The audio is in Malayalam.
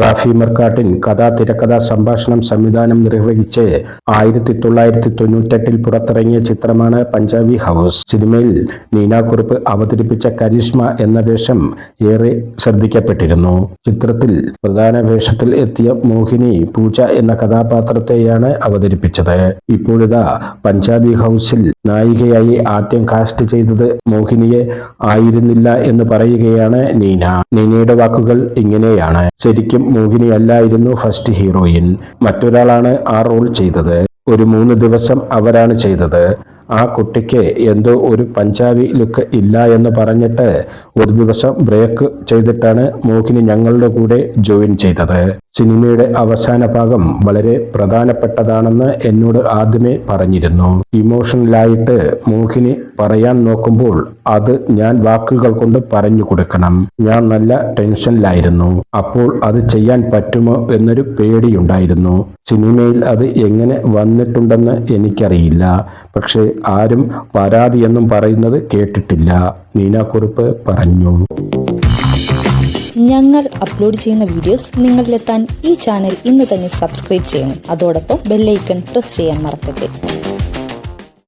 റാഫി മർക്കാട്ടിൻ കഥാ തിരക്കഥ സംഭാഷണം സംവിധാനം നിർവഹിച്ച് ആയിരത്തി തൊള്ളായിരത്തി തൊണ്ണൂറ്റെട്ടിൽ പുറത്തിറങ്ങിയ ചിത്രമാണ് പഞ്ചാബി ഹൗസ്. സിനിമയിൽ നീനാക്കുറുപ്പ് അവതരിപ്പിച്ച കരിഷ്മ എന്ന വേഷം ഏറെ ശ്രദ്ധിക്കപ്പെട്ടിരുന്നു. ചിത്രത്തിൽ പ്രധാന വേഷത്തിൽ എത്തിയ മോഹിനി പൂജ എന്ന കഥാപാത്രത്തെയാണ് അവതരിപ്പിച്ചത്. ഇപ്പോഴിതാ പഞ്ചാബി ഹൗസിൽ നായികയായി ആദ്യം കാസ്റ്റ് ചെയ്തത് മോഹിനിയെ ആയിരുന്നില്ല എന്ന് പറയുകയാണ് നീന. നീനയുടെ വാക്കുകൾ ഇങ്ങനെയാണ്. ശരിക്കും മോഹിനി അല്ലായിരുന്നു ഫസ്റ്റ് ഹീറോയിൻ മറ്റൊരാളാണ് ആ റോൾ ചെയ്തത്. ഒരു മൂന്ന് ദിവസം അവരാണ് ചെയ്തത്. ആ കുട്ടിക്ക് എന്തോ ഒരു പഞ്ചാബി ലുക്ക് ഇല്ല എന്ന് പറഞ്ഞിട്ട് ഒരു ദിവസം ബ്രേക്ക് ചെയ്തിട്ടാണ് മോഹിനി ഞങ്ങളുടെ കൂടെ ജോയിൻ ചെയ്തത്. സിനിമയുടെ അവസാന ഭാഗം വളരെ പ്രധാനപ്പെട്ടതാണെന്ന് എന്നോട് ആദ്യമേ പറഞ്ഞിരുന്നു. ഇമോഷണലായിട്ട് മോഹിനി പറയാൻ നോക്കുമ്പോൾ അത് ഞാൻ വാക്കുകൾ കൊണ്ട് പറഞ്ഞു കൊടുക്കണം. ഞാൻ നല്ല ടെൻഷനിലായിരുന്നു അപ്പോൾ അത് ചെയ്യാൻ പറ്റുമോ എന്നൊരു പേടിയുണ്ടായിരുന്നു. സിനിമയിൽ അത് എങ്ങനെ വന്നിട്ടുണ്ടെന്ന് എനിക്കറിയില്ല. പക്ഷേ ആരും പരാതിയെന്നും പറയുന്നത് കേട്ടിട്ടില്ല. നീനാക്കുറിപ്പ് പറഞ്ഞു. ഞങ്ങൾ അപ്ലോഡ് ചെയ്യുന്ന വീഡിയോസ് നിങ്ങളിലെത്താൻ ഈ ചാനൽ ഇന്ന് തന്നെ സബ്സ്ക്രൈബ് ചെയ്യണം. അതോടൊപ്പം ബെല്ലൈക്കൺ പ്രസ് ചെയ്യാൻ മറക്കരുത്.